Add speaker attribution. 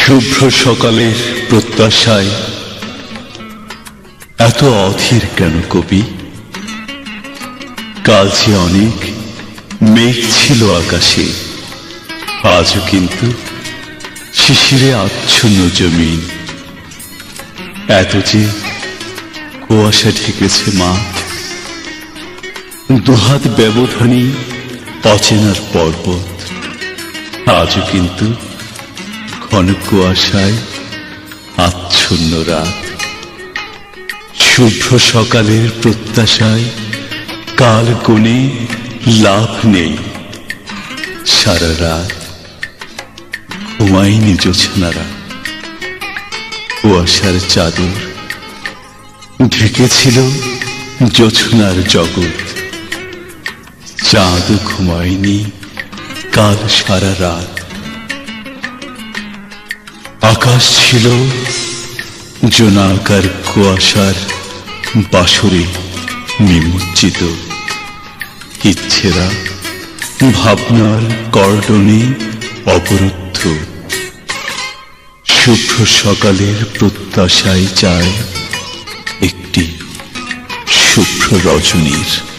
Speaker 1: শুভ্র সকালের প্রত্যাশায় এত অধীর কেন কবি? কাল যে অনেক মেঘ ছিল আকাশে, আজও কিন্তু শিশিরে আচ্ছন্ন জমিন। এত যে কুয়াশা ঢেকেছে মাঠ দুহাত ব্যবধানী অচেনার পর্বত। আজও কিন্তু ঘন কুয়াশায় আচ্ছন্ন রাত। শুভ্র সকালের প্রত্যাশায় কাল কোণে লাভ নেই। সারা রাত ঘুমায়নি জোছনারা। কুয়াশার চাদর ঢেকেছিল জোছনার জগৎ। চাঁদ ঘুমায়নি, কাল সারা রাত। আকাশ ছিল জোনাকার কুয়াশার বাসরে নিমজ্জিত। ইচ্ছেরা ভাবনার কর্ডনে অবরুদ্ধ। শুভ্র সকালের প্রত্যাশায় চায় একটি শুভ্র রজনীর।